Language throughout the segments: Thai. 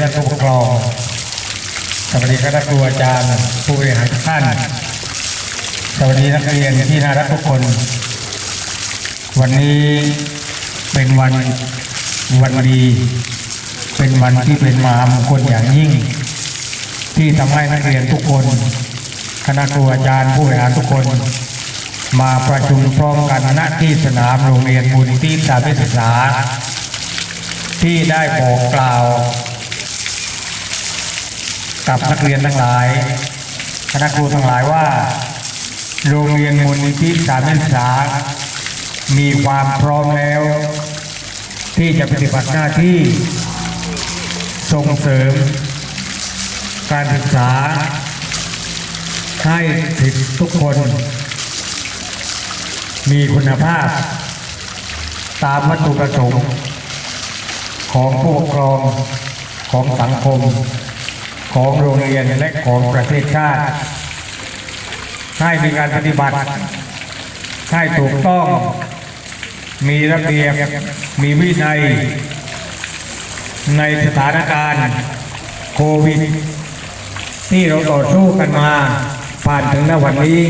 ท่านผู้ปกครองสวัสดีคณะครูอาจารย์ ผู้บริหารทุกท่าน สวัสดีนักเรียนที่น่ารักทุกคน วันนี้เป็นวันวันดี เป็นวันที่เป็นมหามงคลอย่างยิ่ง ที่ทำให้นักเรียนทุกคน คณะครูอาจารย์ผู้บริหารทุกคน มาประชุมพร้อมกันณที่สนามโรงเรียนมูลนิธิสาธิตศึกษาที่ได้บอกกล่าว กับนักเรียนทั้งหลายคณะครูทั้งหลายว่า โรงเรียนมูลนิธิสาธิตศึกษามีความพร้อมแล้ว ที่จะปฏิบัติหน้าที่ส่งเสริม การศึกษา ให้สิทธิทุกคน มีคุณภาพ ตามวัตถุประสงค์ของผู้ปกครองของสังคม ของโรงเรียนและของประเทศชาติ ให้มีการปฏิบัติให้ถูกต้อง มีระเบียบ มีวินัย ในสถานการณ์โควิด ที่เราต่อสู้กันมา ผ่านถึงณวันนี้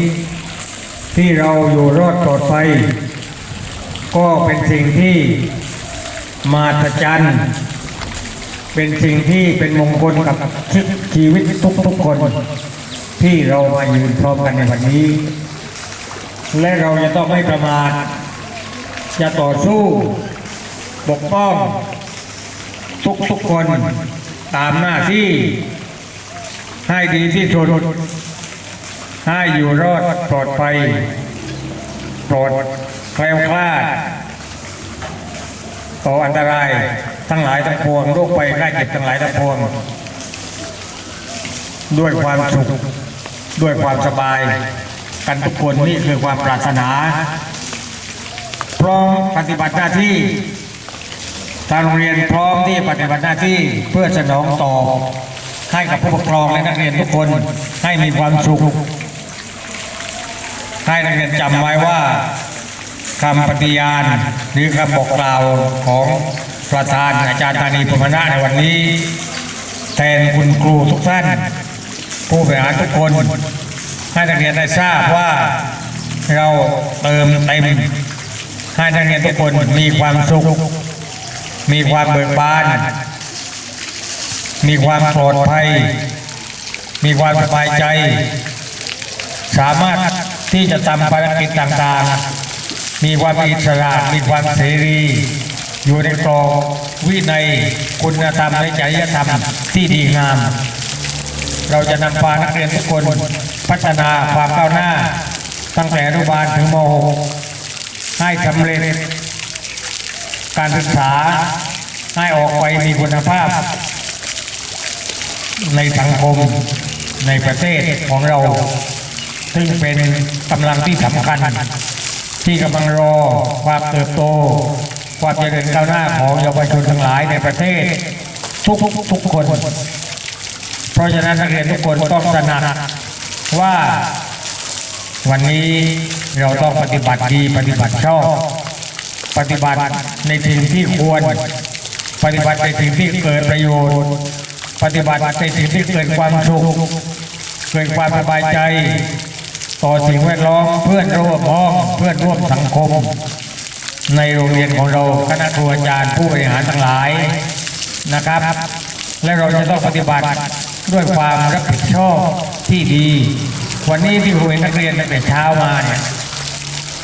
ที่เราอยู่รอดปลอดภัยก็เป็นสิ่งที่มาตรจัน เป็นสิ่งที่เป็นมงคลกับชีวิตทุกๆคน ที่เรามายืนพร้อมกันในวันนี้ และเราจะต้องไม่ประมาทจะต่อสู้ปกป้องทุกๆคนตามหน้าที่ ให้ดีที่สุดให้อยู่รอดปลอดภัยปลอดแคล้วคลาดต่ออันตราย ทั้งหลายทั้งปวงโรคภัยไข้เจ็บทั้งหลายทั้งปวง ด้วยความสุข ด้วยความสบาย กันทุกคนนี่คือความปรารถนาพร้อมปฏิบัติหน้าที่ทางโรงเรียนพร้อมที่ปฏิบัติหน้าที่เพื่อสนองตอบให้กับผู้ปกครองและนักเรียนทุกคนให้มีความสุขให้นักเรียนจำไว้ว่าคำปฏิญาณหรือคำบอกกล่าวของ ประธานอาจารย์ธานีพรมนาในวันนี้ แทนคุณครูทุกท่าน ผู้บริหารทุกคน ให้นักเรียนได้ทราบว่าเราเติมเต็มให้นักเรียนทุกคนมีความสุข มีความเบิกบาน มีความปลอดภัย มีความสบายใจ สามารถที่จะทำภารกิจต่างๆ มีความอิสระ มีความเสรี อยู่ในกรอบวินัยคุณธรรมและจริยธรรมที่ดีงาม เราจะนำพานักเรียนทุกคนพัฒนาความก้าวหน้า ตั้งแต่อนุบาลถึงม .6 ให้สำเร็จ การศึกษาให้ออกไปมีคุณภาพ ในสังคมในประเทศของเรา ซึ่งเป็นกำลังที่สำคัญ ที่กำลังรอความเติบโต ความเจริญก้าวหน้าของเยาวชนทั้งหลายในประเทศ ทุกทุกๆคน เพราะฉะนั้นนักเรียนทุกคนต้องตระหนักว่าวันนี้เราต้องปฏิบัติดีปฏิบัติชอบปฏิบัติในสิ่งที่ควร ปฏิบัติในสิ่งที่เกิดประโยชน์ ปฏิบัติในสิ่งที่เกิดความสุขเกิดความสบายใจ ต่อสิ่งแวดล้อมเพื่อนร่วมพ้องเพื่อนร่วมสังคม ในโรงเรียนของเราคณะครูอาจารย์ผู้บริหารทั้งหลายนะครับ และเราจะต้องปฏิบัติด้วยความรับผิดชอบที่ดี วันนี้ที่ครูเห็นนักเรียนตั้งแต่เช้ามาเนี่ย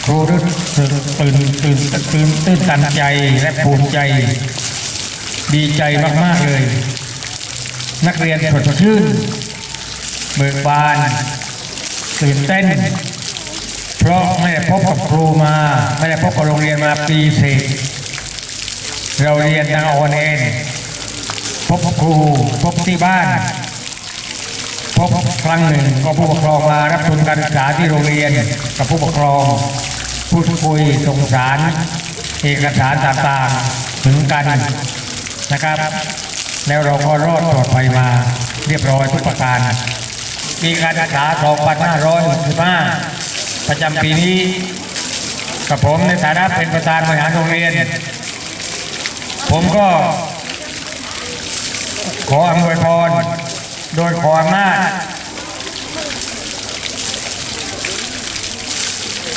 ครูรู้สึกตื่นตื่นตื่นตื่นตันใจและภูมิใจ ดีใจมากๆเลย นักเรียนสดชื่นเบิกบานตื่นเต้น เพราะไม่ได้พบกับครูมา ไม่ได้พบกับโรงเรียนมาปีเศษเราเรียนทางออนเอนพบครูพบที่บ้าน พบครั้งหนึ่งก็ผู้ปกครองมารับทุนการศึกษาที่โรงเรียนกับผู้ปกครองพูดคุยส่งสารเอกสารต่างๆถึงกันนะครับ แล้วเราก็รอดปลอดภัยมาเรียบร้อยทุกประการ มีการศึกษา 2565 ประจำปีนี้กับผมในฐานะเป็นประธานบริหารโรงเรียน ผมก็ ขออำนวยพร โดยขออำนาจ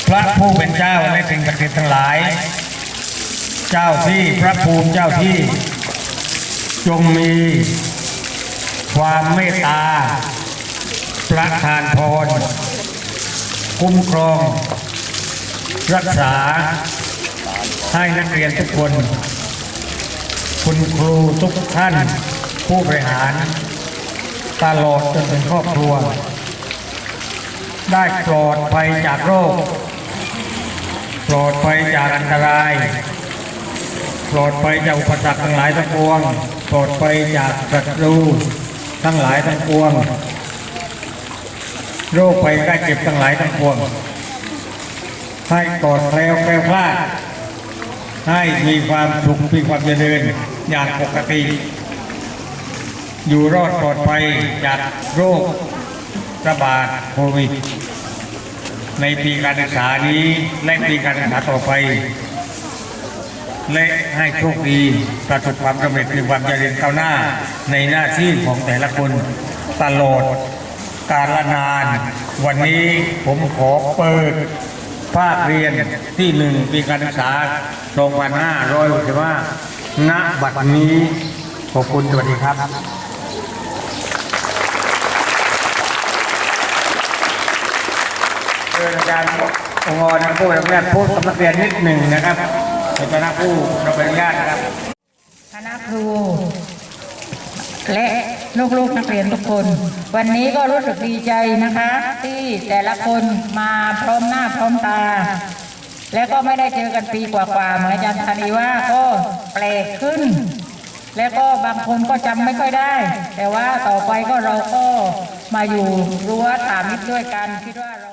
พระผู้เป็นเจ้าในสิ่งศักดิ์สิทธิ์ทั้งหลาย เจ้าที่พระภูมิเจ้าที่ จงมีความเมตตาประทานพร คุ้มครอง รักษาให้นักเรียนทุกคน คุณครูทุกท่าน ผู้บริหารตลอดจนถึงครอบครัว ได้ปลอดภัยจากโรค ปลอดภัยจากอันตราย ปลอดภัยจากอุปสรรคทั้งหลายทั้งปวง ปลอดภัยจากศัตรูทั้งหลายทั้งปวง โรคภัยใกล้เจ็บทั้งหลายทั้งปวง ให้ปลอดแคล้วแคล้วคลาด ให้มีความสุขมีความเจริญอย่างปกติ อยู่รอดปลอดภัยจากโรคระบาดโควิด ในปีการศึกษานี้และปีการศึกษาต่อไป และให้โชคดีประสบความสำเร็จมีความเจริญก้าวหน้าในหน้าที่ของแต่ละคนตลอด กาลนาน วันนี้ผมขอเปิด ภาคเรียนที่หนึ่งปีการศึกษา 2565ณบัดนี้ ขอบคุณสวัสดีครับ เชิญอาจารย์องค์กรนักผู้รับอนุญาตพูดกับนักเรียนนิดหนึ่งนะครับในฐานะผู้รับอนุญาตนะครับ คณะครู และลูกๆนักเรียนทุกคน วันนี้ก็รู้สึกดีใจนะคะ ที่แต่ละคนมาพร้อมหน้าพร้อมตา แล้วก็ไม่ได้เจอกันปีกว่าๆเหมือนอาจารย์ธนีว่าก็แปลกขึ้น แล้วก็บางคนก็จำไม่ค่อยได้ แต่ว่าต่อไปก็เราก็มาอยู่รั้วสามิตรด้วยกันคิดว่าเรา